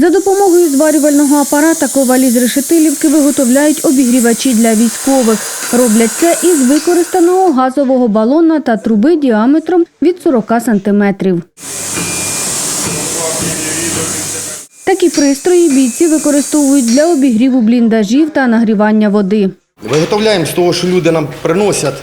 За допомогою зварювального апарата ковалі з решетилівки виготовляють обігрівачі для військових. Роблять це із використаного газового балона та труби діаметром від 40 сантиметрів. Такі пристрої бійці використовують для обігріву бліндажів та нагрівання води. Виготовляємо з того, що люди нам приносять.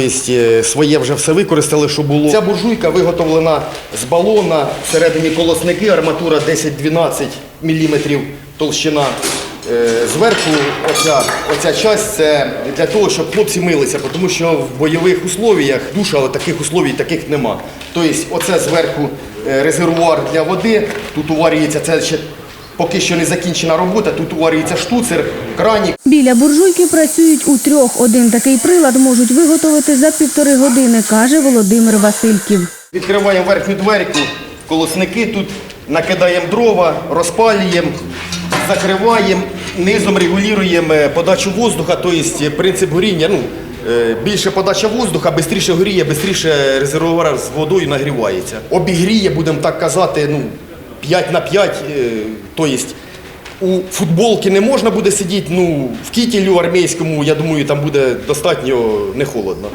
Тобто своє вже все використали, що було. Ця буржуйка виготовлена з балона, всередині колосники, арматура 10-12 мм толщина. Зверху оця, оця часть це для того, щоб хлопці милися, тому що в бойових условіях душа таких условій таких нема. Тобто оце зверху е, резервуар для води, тут уварюється це ще поки що не закінчена робота, тут уварюється штуцер, кранік. Біля буржуйки працюють у трьох. Один такий прилад можуть виготовити за півтори години, каже Володимир Васильків. Відкриваємо верхню дверку, колосники тут, накидаємо дрова, розпалюємо, закриваємо, низом регулюємо е, подачу воздуха, тобто принцип горіння. Ну, е, більше подача воздуха, швидше горіє, швидше резервуар з водою нагрівається. Обігріє, будемо так казати, ну, 5 на 5, то тобто у футболки не можна буде сидіти, ну, в кітелю армійському, я думаю, там буде достатньо не холодно.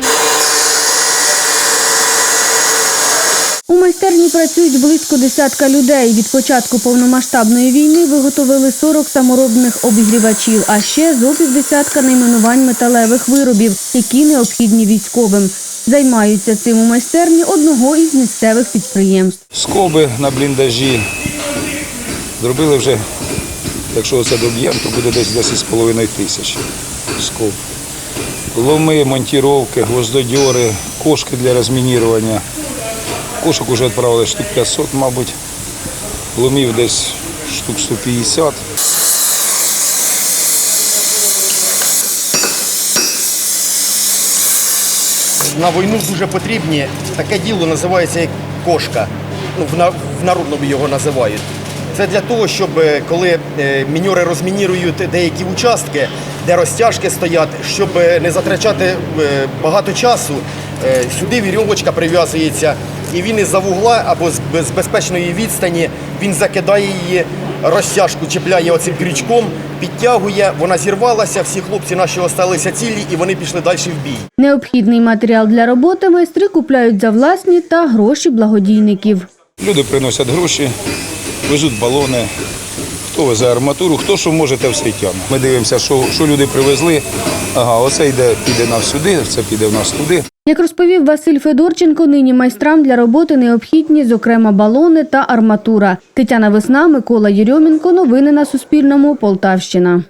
У майстерні працюють близько десятка людей. Від початку повномасштабної війни виготовили 40 саморобних обігрівачів, а ще зо півдесятка найменувань металевих виробів, які необхідні військовим. Займаються цим у майстерні одного із місцевих підприємств. Скоби на бліндажі. Зробили вже, якщо це доб'ємо, то буде десь 10,5 тисяч скоб. Ломи, монтіровки, гвоздодьори, кошки для розмінірування. Кошок вже відправили штук 500, мабуть. Ломів десь штук 150. На війну дуже потрібні. Таке діло називається як кошка. Ну, в, на- в народному його називають. Це для того, щоб е, коли е, міньори розмінірують деякі участки, де розтяжки стоять, щоб е, не затрачати багато часу, сюди вірьовочка прив'язується, і він із-за вугла або з безпечної відстані він закидає її, розтяжку чіпляє оцим крючком, підтягує, вона зірвалася, всі хлопці наші залишилися цілі і вони пішли далі в бій. Необхідний матеріал для роботи майстри купляють за власні та гроші благодійників. Люди приносять гроші, везуть балони, хто за арматуру, хто що може, те все тягне. Ми дивимося, що, що люди привезли. Ага, оце йде, піде нас сюди, це піде в нас туди. Як розповів Василь Федорченко, нині майстрам для роботи необхідні, зокрема, балони та арматура. Тетяна Весна, Микола Єрьомінко. Новини на Суспільному. Полтавщина.